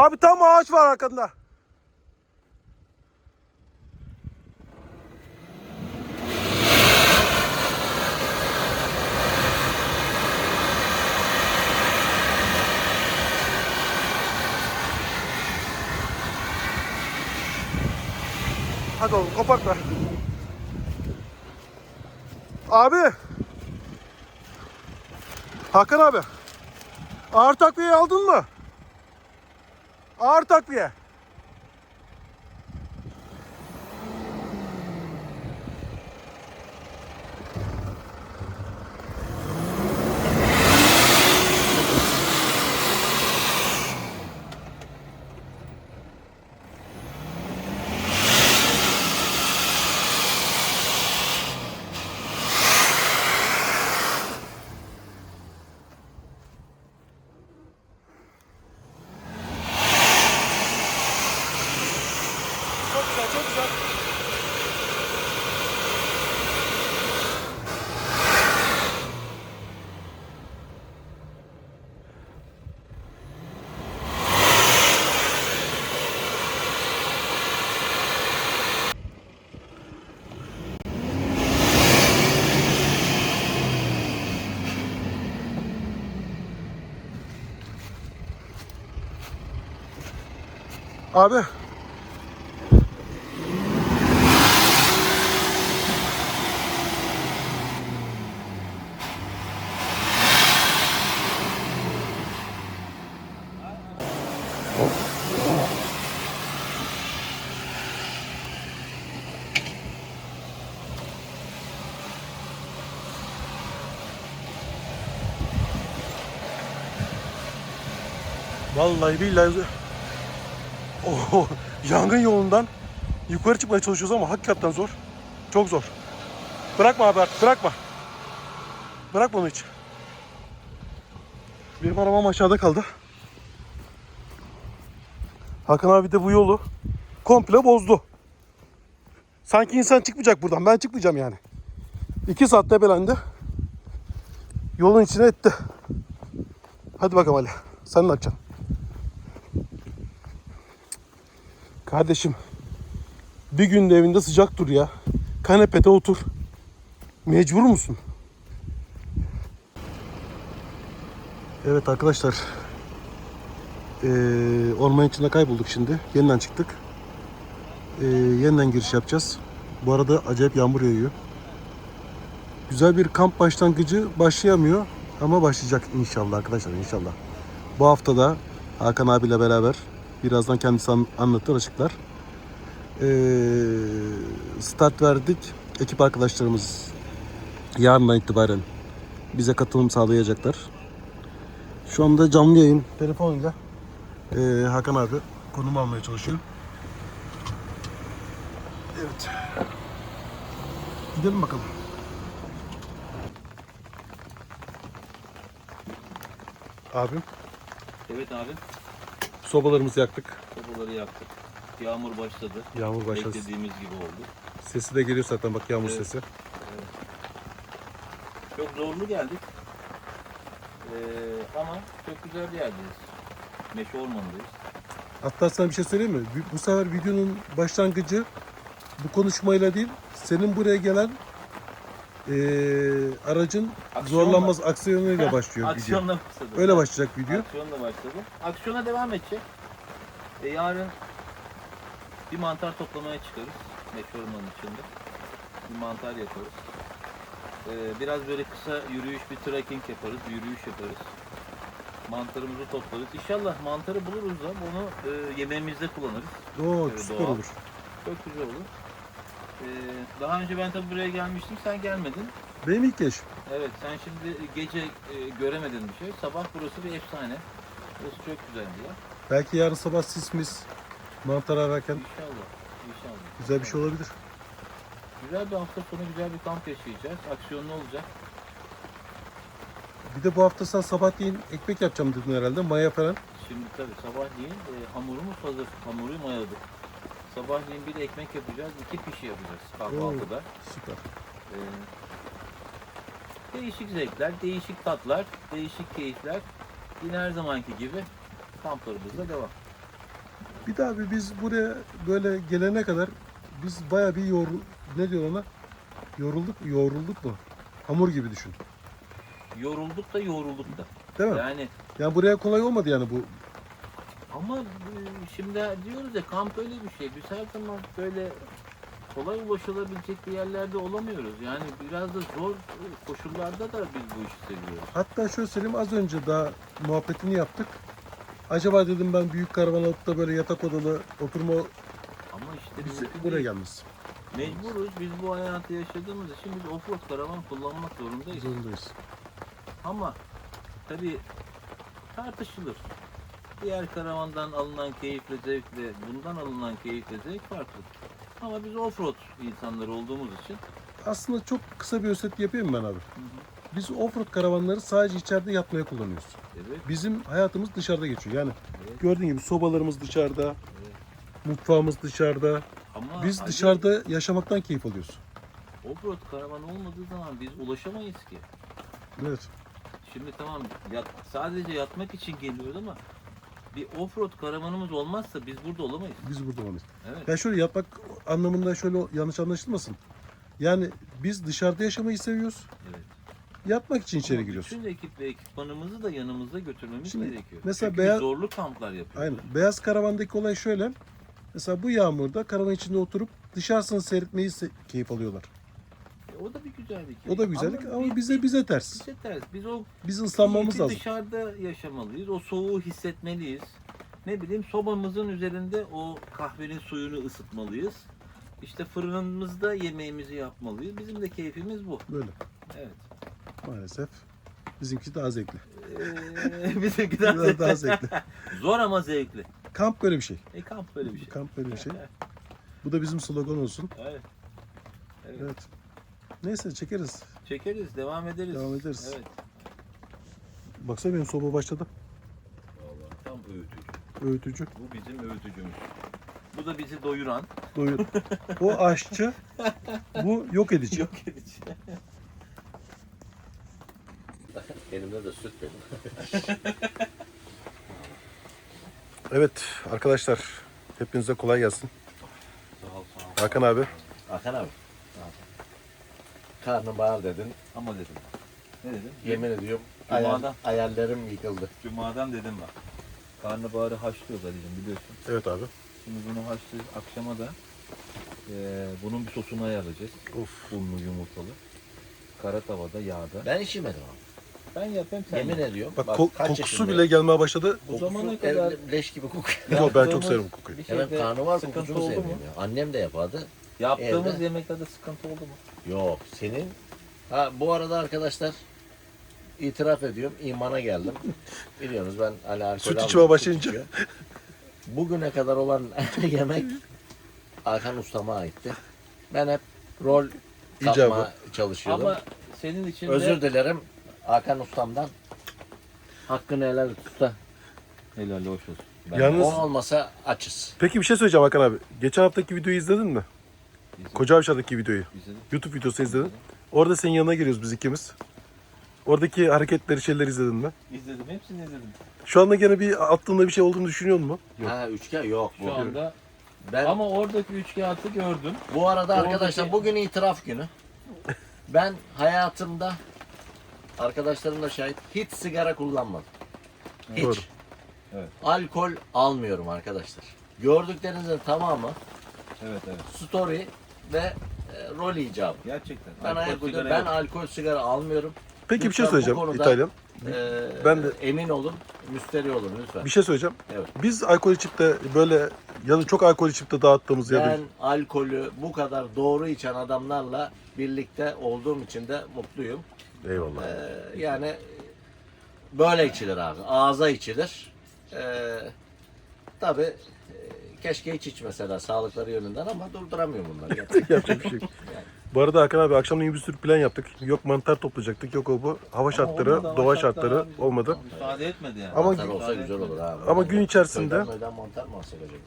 Abi tam ağaç var arkanda. Hadi oğlum kopartma. Abi. Hakan abi. Ağır takviye aldın mı? Ağır takviye. Çok güzel. Abi Vallahi billahi oh, yangın yolundan yukarı çıkmaya çalışıyoruz ama hakikaten zor. Çok zor. Bırakma abi artık bırakma. Bırakma onu hiç. Benim arabam aşağıda kaldı. Hakan abi de bu yolu komple bozdu. Sanki insan çıkmayacak buradan. Ben çıkmayacağım yani. İki saat tepelendi. Yolun içine etti. Hadi bakalım Ali. Sen ne yapacaksın? Kardeşim bir günde evinde sıcak dur ya. Kanepede otur. Mecbur musun? Evet arkadaşlar. Ee, orman içinde kaybolduk şimdi. Yeniden çıktık. Ee, yeniden giriş yapacağız. Bu arada acayip yağmur yağıyor. Güzel bir kamp başlangıcı başlayamıyor. Ama başlayacak inşallah arkadaşlar inşallah. Bu hafta da Hakan abiyle beraber birazdan kendisi an- anlatır açıklar. Ee, start verdik. Ekip arkadaşlarımız yarından itibaren bize katılım sağlayacaklar. Şu anda canlı yayın telefonuyla ee, Hakan abi konum almaya çalışıyor. Evet. Gidelim bakalım. Abim Evet abi. Sobalarımızı yaktık. Sobaları yaktık. Yağmur başladı. Yağmur başladı. Beklediğimiz gibi oldu. Sesi de geliyor zaten bak yağmur Evet. sesi. Çok zorlu geldik. Ee, ama çok güzel bir yerdeyiz. Meşe ormanındayız. Hatta sana bir şey söyleyeyim mi? Bu- sefer videonun başlangıcı bu konuşmayla değil, senin buraya gelen eee, aracın Aksiyonla. zorlanmaz aksiyonuyla başlıyor video. Aksiyonla başladı. Öyle başlayacak video. Aksiyonla başladı. Aksiyona devam edecek. E, yarın bir mantar toplamaya çıkarız. Meşe ormanın içinde. Bir mantar yaparız. Ee, biraz böyle kısa yürüyüş, bir trekking yaparız, bir yürüyüş yaparız. Mantarımızı toplarız. İnşallah mantarı buluruz da onu e, yemeğimizde kullanırız. Oo Evet, süper doğal. olur. Çok güzel olur. Ee, daha önce ben tabii buraya gelmiştim, sen gelmedin. Benim ilk keşif. Evet, sen şimdi gece e, göremedin bir şey. Sabah burası bir efsane. Burası çok güzel bir yer. Belki yarın sabah sismiz mantar ararken İnşallah, inşallah. güzel bir şey olabilir. Güzel bir hafta sonu, güzel bir kamp yaşayacağız. Aksiyonlu olacak. Bir de bu hafta sen sabahleyin ekmek yapacağım dedin herhalde. Maya falan. Şimdi tabii sabahleyin e, hamurumuz hazır. Hamuru mayaladık. Sabahleyin bir de ekmek yapacağız, iki pişi yapacağız kahvaltıda. Süper. Ee, değişik zevkler, değişik tatlar, değişik keyifler. Yine her zamanki gibi kamplarımızda devam. Bir daha bir biz buraya böyle gelene kadar biz baya bir yor ne diyor ona? Yorulduk, yorulduk mu? Hamur gibi düşün. Yorulduk da yorulduk da. Değil mi? Yani Yani buraya kolay olmadı yani bu. ama e, şimdi diyoruz ya kamp öyle bir şey. Biz her zaman böyle kolay ulaşılabilecek bir yerlerde olamıyoruz. Yani biraz da zor koşullarda da biz bu işi seviyoruz. Hatta şöyle söyleyeyim az önce daha muhabbetini yaptık. Acaba dedim ben büyük karavan alıp da böyle yatak odalı oturma Ama işte biz mümkün buraya değil. gelmez. Mecburuz. Biz bu hayatı yaşadığımız için biz offroad karavan kullanmak zorundayız. Zorundayız. Ama tabii tartışılır. Diğer karavandan alınan keyifle zevkle bundan alınan keyifle zevk farklı. Ama biz offroad insanları olduğumuz için Aslında çok kısa bir özet yapayım ben abi. Biz offroad karavanları sadece içeride yatmaya kullanıyoruz. evet, Bizim hayatımız dışarıda geçiyor. Yani evet, gördüğün gibi sobalarımız dışarıda, evet. mutfağımız dışarıda. Ama Biz acı- dışarıda yaşamaktan keyif alıyoruz. offroad karavan olmadığı zaman biz ulaşamayız ki. Evet. Şimdi tamam yat, sadece yatmak için geliyoruz ama bir offroad karavanımız olmazsa biz burada olamayız. Biz burada olmayız. Evet. Ya şöyle yatmak anlamında şöyle yanlış anlaşılmasın. Yani biz dışarıda yaşamayı seviyoruz. evet. Yatmak için içeri Ama giriyoruz. Bütün ekip ve ekipmanımızı da yanımızda götürmemiz Şimdi gerekiyor. mesela Çünkü beyaz- zorlu kamplar yapıyoruz. Aynen. Beyaz karavandaki olay şöyle. Mesela bu yağmurda karavan içinde oturup dışarısını seyretmeyi se- keyif alıyorlar. O da bir güzellik. O da güzellik ama, biz- bize bize ters. bize ters. Biz o Biz ıslanmamız lazım. dışarıda yaşamalıyız. O soğuğu hissetmeliyiz. Ne bileyim sobamızın üzerinde o kahvenin suyunu ısıtmalıyız. İşte fırınımızda yemeğimizi yapmalıyız. Bizim de keyfimiz bu. Böyle Evet. maalesef. Bizimki daha zevkli. Ee, bizimki daha Biraz daha zevkli. Zor ama zevkli. Kamp böyle bir şey. E kamp böyle bir şey. Kamp böyle bir şey. Bu da bizim slogan olsun. Evet. Evet. Evet. Neyse çekeriz. Çekeriz, devam ederiz. Devam ederiz. Evet. Baksana benim soba başladı. Vallahi tam öğütücü. Öğütücü. Bu bizim öğütücümüz. Bu da bizi doyuran. Doyur. O aşçı. Bu yok edici. Yok edici. Elimde de süt benim. Evet arkadaşlar. Hepinize kolay gelsin. Sağ ol, sağ ol. Hakan abi. Hakan abi. Karnım bağır dedin. Ama dedim. Ne dedim? Yemin ediyorum Cuma'dan. hayallerim yıkıldı. Cumadan dedim bak. Karnabaharı haşlıyoruz Ali'cim biliyorsun. Evet abi. Şimdi bunu haşlıyoruz. Akşama da eee, bunun bir sosunu ayarlayacağız. Of. Unlu yumurtalı. Kara tavada yağda. Ben hiç yemedim abi. Ben yapayım sen Yemin yap. ediyorum. Bak, Bak, ko- kaç kokusu yaşındayım? bile gelmeye başladı. Bu zamana Kokusu kadar ev- leş gibi kokuyor. Yo, ben çok yaptığımız severim kokuyu. bir Ya ben şeyde karnıvar sıkıntı kokusunu oldu mu? sevmiyorum ya. Annem de yapardı. Yaptığımız Evde. yemeklerde sıkıntı oldu mu? Yok senin. Ha bu arada arkadaşlar itiraf ediyorum imana geldim. Biliyorsunuz ben hani alkol Süt süt başlayınca. Bugüne kadar olan yemek Hakan Ustama aitti. Ben hep rol İcabı. yapmaya çalışıyordum. Ama senin için de Özür dilerim Hakan Ustam'dan. Hakkını helal et usta. helal hoş olsun. Ben Yalnız- O olmasa açız. Peki bir şey söyleyeceğim Hakan abi. Geçen haftaki videoyu izledin mi? Koca Avşar'daki videoyu. izledim. YouTube videosu izledin. Orada senin yanına geliyoruz biz ikimiz. Oradaki hareketleri, şeyleri izledin mi? İzledim, hepsini izledim. Şu anda gene bir aklında bir şey olduğunu düşünüyor musun? Yok. Ha üçgen yok. Şu Bu. anda Ben ama oradaki üçkağıtı gördüm. bu arada Oradaki- arkadaşlar bugün itiraf günü. Ben hayatımda arkadaşlarım da şahit hiç sigara kullanmadım. Hiç. Doğru. Evet. Alkol almıyorum arkadaşlar. Gördüklerinizin tamamı Evet evet. story ve e, rol icabı. Gerçekten. Ben Alkol, ayak sigara. Ben alkol sigara almıyorum. Peki bir şey Lütfen bu söyleyeceğim konuda- İtalyan. Ee, Ben de- emin olun, müsteri olun lütfen. Bir şey söyleyeceğim. Evet. Biz alkol içip de böyle ya da çok alkol içip de dağıttığımız ya da Ben alkolü bu kadar doğru içen adamlarla birlikte olduğum için de mutluyum. Eyvallah. Ee, yani böyle içilir abi. Ağza içilir. Ee, Tabi keşke hiç içmeseler sağlıkları yönünden ama durduramıyorum bunları. Gerçekten. Yapacak bir şey yok. Bu arada Hakan abi akşamleyin bir sürü plan yaptık. Yok mantar toplayacaktık, yok o bu. Hava şartları, olmadı, hava doğa şartları şartları abi. olmadı. Müsaade etmedi yani. Ama- Mantar olsa güzel olur abi. Ama gün içerisinde- Köyden möyden mantar mı alsak acaba?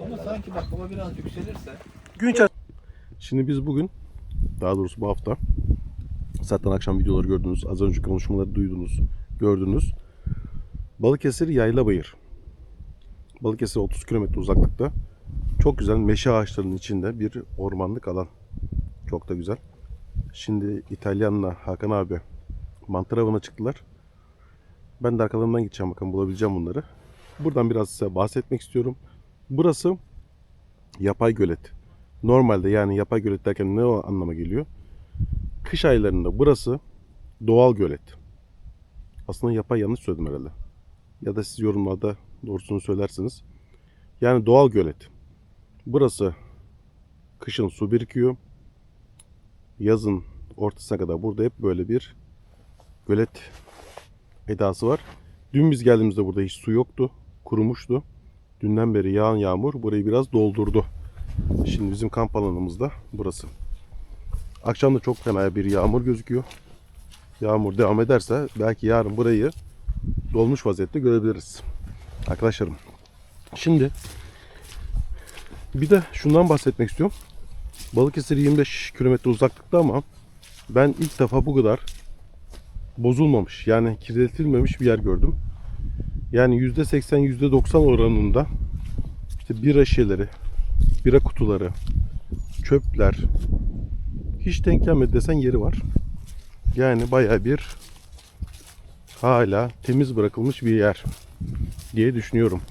Ama Yerlere. sanki bak hava biraz yükselirse. Gün içerisinde... Şimdi biz bugün, daha doğrusu bu hafta, zaten akşam videoları gördünüz, az önce konuşmaları duydunuz, gördünüz. Balıkesir Yaylabayır. Balıkesir 30 kilometre uzaklıkta. Çok güzel meşe ağaçlarının içinde bir ormanlık alan. Çok da güzel. Şimdi İtalyanla Hakan abi mantar avına çıktılar. Ben de arkalarından gideceğim bakalım bulabileceğim bunları. Buradan biraz size bahsetmek istiyorum. Burası yapay gölet. Normalde yani yapay gölet derken ne o anlama geliyor? Kış aylarında burası doğal gölet. Aslında yapay yanlış söyledim herhalde. Ya da siz yorumlarda doğrusunu söylersiniz. Yani doğal gölet. Burası kışın su birikiyor. Yazın ortasına kadar burada hep böyle bir gölet edası var. Dün biz geldiğimizde burada hiç su yoktu. Kurumuştu. Dünden beri yağan yağmur burayı biraz doldurdu. Şimdi bizim kamp alanımız da burası. Akşam da çok fena bir yağmur gözüküyor. Yağmur devam ederse belki yarın burayı dolmuş vaziyette görebiliriz. Arkadaşlarım. Şimdi bir de şundan bahsetmek istiyorum. Balıkesir 25 kilometre uzaklıkta ama ben ilk defa bu kadar bozulmamış yani kirletilmemiş bir yer gördüm. Yani %80 %90 oranında işte bira şişeleri, bira kutuları, çöpler hiç denk gelmedi desen yeri var. Yani baya bir hala temiz bırakılmış bir yer diye düşünüyorum.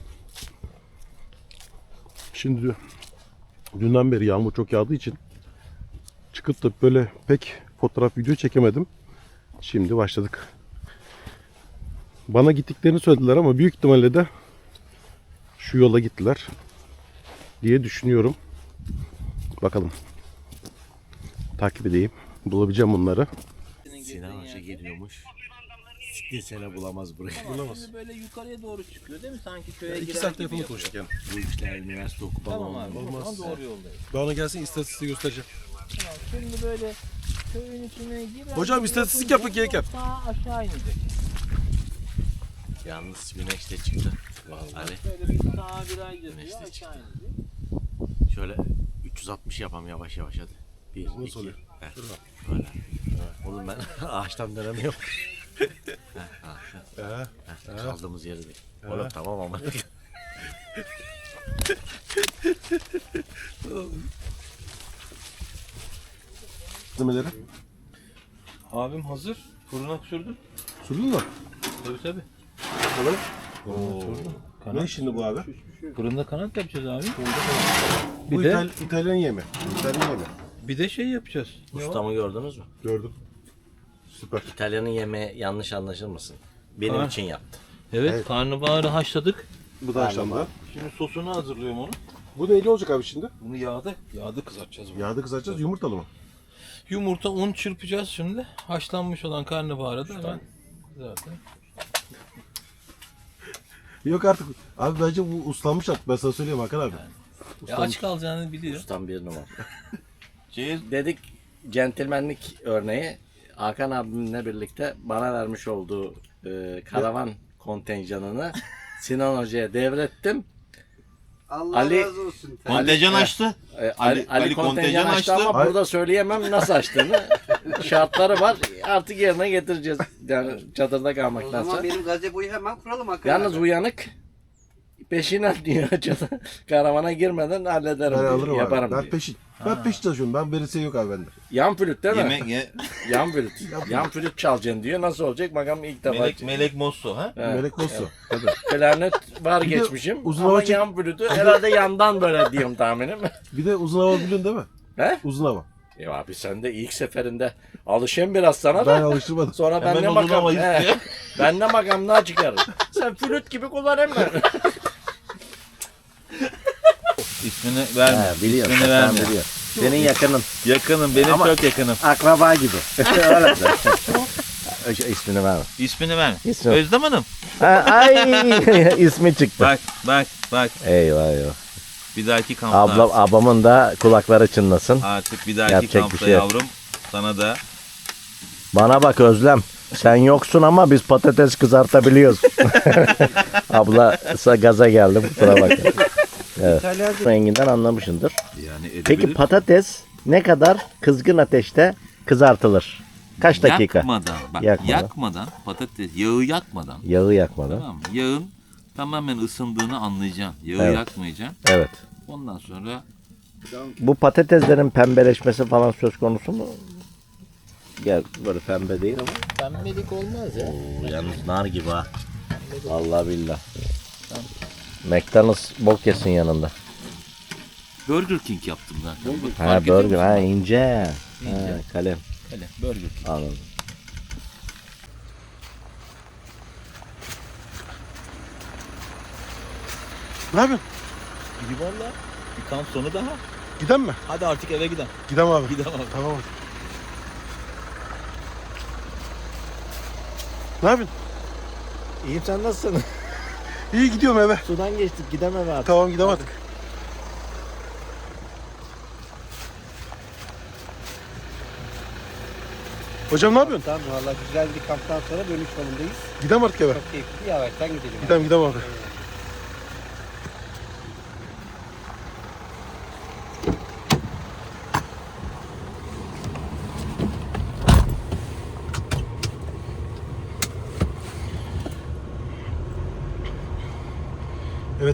Şimdi dünden beri yağmur çok yağdığı için çıkıp da böyle pek fotoğraf video çekemedim. Şimdi başladık. Bana gittiklerini söylediler ama büyük ihtimalle de şu yola gittiler diye düşünüyorum. Bakalım. Takip edeyim. Bulabileceğim bunları. Sinan Hoca geliyormuş. Siktir sene bulamaz burayı. Bulamaz. Şimdi böyle yukarıya doğru çıkıyor değil mi? Sanki köye İki girer saat gibi telefonu yapıyor. konuştuk yani. Bu işler üniversite okumalı Tamam olmaz. abi. Olmaz. doğru yoldayız. Bana gelsin istatistiği göstereceğim. Tamam, Şimdi böyle köyün içine girer. Hocam, istatistik yapın gereken. Sağ aşağı inecek. Yalnız güneş de çıktı. Vallahi. Böyle bir sağa viraj yapıyor Güneşte aşağı çıktı. inecek. Şöyle 360 yapam yavaş yavaş hadi. Bir, Nasıl iki. oluyor? Heh, Böyle. Oğlum ben ağaçtan dönemiyorum. Ağaçtan. Heh, Kaldığımız yeri değil. Oğlum tamam ama. Malzemeleri. Abim hazır. Fırına sürdüm. Sürdün mü? Tabii tabii. Ne şimdi bu abi? Fırında kanat yapacağız abi. Bu Bir de İtal- İtalyan yemi. İtalyan yemi. bir de şey yapacağız. Ustamı gördünüz mü? Gördüm. Süper. İtalyanın yemeği yanlış anlaşılmasın. Benim Ha. için yaptı. Evet, Evet. karnabaharı haşladık. Bu da haşlandı. Şimdi sosunu hazırlıyorum onu. Bu neyli olacak abi şimdi? Bunu yağda, yağda kızartacağız bunu. Yağda kızartacağız yumurtalı mı? Yumurta, un çırpacağız şimdi. Haşlanmış olan karnabaharı da hemen zaten. Yok artık. Abi bence bu uslanmış artık. Ben sana söyleyeyim Hakan abi. Ya aç kalacağını biliyor. Ustam bir numara. Dedik centilmenlik örneği Hakan abimle birlikte bana vermiş olduğu e, karavan kontenjanını Sinan Hoca'ya devrettim. Allah Ali- razı olsun. Kontenjan Ali- açtı. E, Ali, Ali- kontenjan kontenjan açtı açtı. ama Ay- burada söyleyemem nasıl açtığını. Şartları var. Artık yerine getireceğiz. Yani çadırda O zaman kalmaktansa. benim gazeboyu hemen kuralım Hakan Yalnız abi. uyanık peşinden diyor çadır. Karavana girmeden hallederim Ben diyor. alırım Yaparım abi. Ben diyor. peşin. Ben çalışıyorum. Ben veresiye yok abi bende. Yan flüt değil mi? Yemek ye, Yan flüt. Yan flüt çalacaksın diyor. Nasıl olacak? Bakalım ilk defa. melek melek mosso ha? He. Melek Mosso. Tabii. Klarnet var Bir de geçmişim. uzun ama hava çek- yan flütü herhalde yandan böyle diyorum tahminim. Bir de uzun hava biliyorsun değil mi? He? Uzun hava. Ya abi sen de ilk seferinde alışayım biraz sana Ben da. alıştırmadım. Sonra Hemen ben ne uzun makam, he, ben ne makamlığa çıkarım. Sen flüt gibi kullan hemen. İsmini verme. biliyorum. İsmini verme. Senin yakının. Yakınım benim Ama- çok yakınım. Akraba gibi. Öyle de. İsmini verme. İsmini verme. İsmi- Özlem Hanım. Ay ismi çıktı. Bak bak bak. Eyvah eyvah. Bir dahaki kampta. Ablam, abamın da kulakları çınlasın. Artık bir dahaki Yapacak bir kampta şey yok. yavrum. Sana da Bana bak Özlem. Sen yoksun ama biz patates kızartabiliyoruz. Abla sa- gaza geldim kusura bakma. Evet. Renginden anlamışsındır. yani Peki patates ne kadar kızgın ateşte kızartılır? Kaç dakika? Yakmadan. Bak Yakmadan. yakmadan. patates yağı yakmadan. Yağı yakmadan. Tamam mı? Yağın tamamen ısındığını anlayacaksın. Yağı Evet. yakmayacaksın. Evet. Ondan sonra Bu patateslerin pembeleşmesi falan söz konusu mu? Gel böyle pembe değil ama. Pembelik olmaz ya. Oo, yalnız nar gibi ha. Vallahi billah. McDonald's bok yesin yanında. Burger King yaptım zaten. Bak, Ha fark ediyor burger musun? ha ince. İnce. Ha, kalem Öyle, Burger King. anladım. Ne yapıyorsun? İyi valla. Bir kamp sonu daha. Giden mi? Hadi artık eve gidelim. Gidem abi. Gidelim abi. Tamam abi. Ne yapıyorsun? İyiyim sen nasılsın? İyi gidiyorum eve. Sudan geçtik gidemem artık. Tamam gidem artık. Hocam ne yapıyorsun? Tamam valla güzel bir kamptan sonra dönüş yolundayız. Gidem artık eve. Çok keyifli. Yavaştan gidelim. Gidem gidem abi. Evet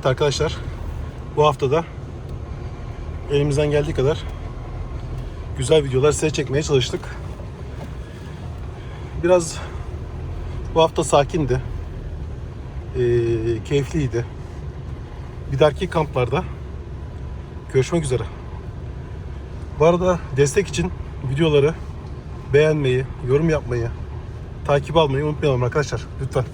arkadaşlar. Bu haftada elimizden geldiği kadar güzel videolar size çekmeye çalıştık. Biraz bu hafta sakindi. Ee, keyifliydi. Bir dahaki kamplarda görüşmek üzere. Bu arada destek için videoları beğenmeyi, yorum yapmayı, takip almayı unutmayalım arkadaşlar. Lütfen.